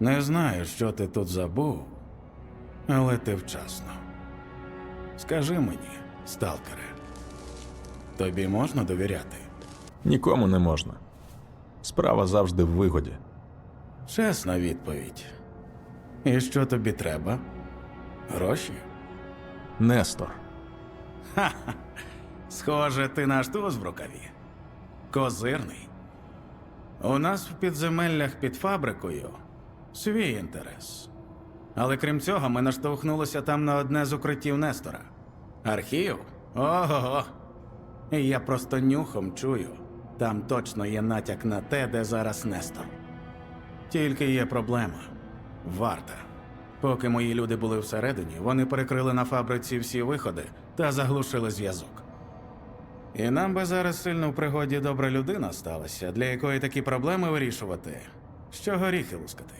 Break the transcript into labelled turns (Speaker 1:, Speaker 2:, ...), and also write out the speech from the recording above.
Speaker 1: Не знаю, що ти тут забув, але ти вчасно. Скажи мені, сталкере, тобі можна довіряти?
Speaker 2: Нікому не можна. Справа завжди в вигоді.
Speaker 1: Чесна відповідь. І що тобі треба? Гроші?
Speaker 2: Нестор.
Speaker 1: Схоже, ти наш туз в рукаві. Козирний. У нас в підземеллях під фабрикою свій інтерес. Але крім цього, ми наштовхнулися там на одне з укриттів Нестора. Архів? Ого. І я просто нюхом чую. Там точно є натяк на те, де зараз Нестор. Тільки є проблема варта. Поки мої люди були всередині, вони перекрили на фабриці всі виходи та заглушили зв'язок. І нам би зараз сильно в пригоді добра людина сталася, для якої такі проблеми вирішувати, що горіхи лускати.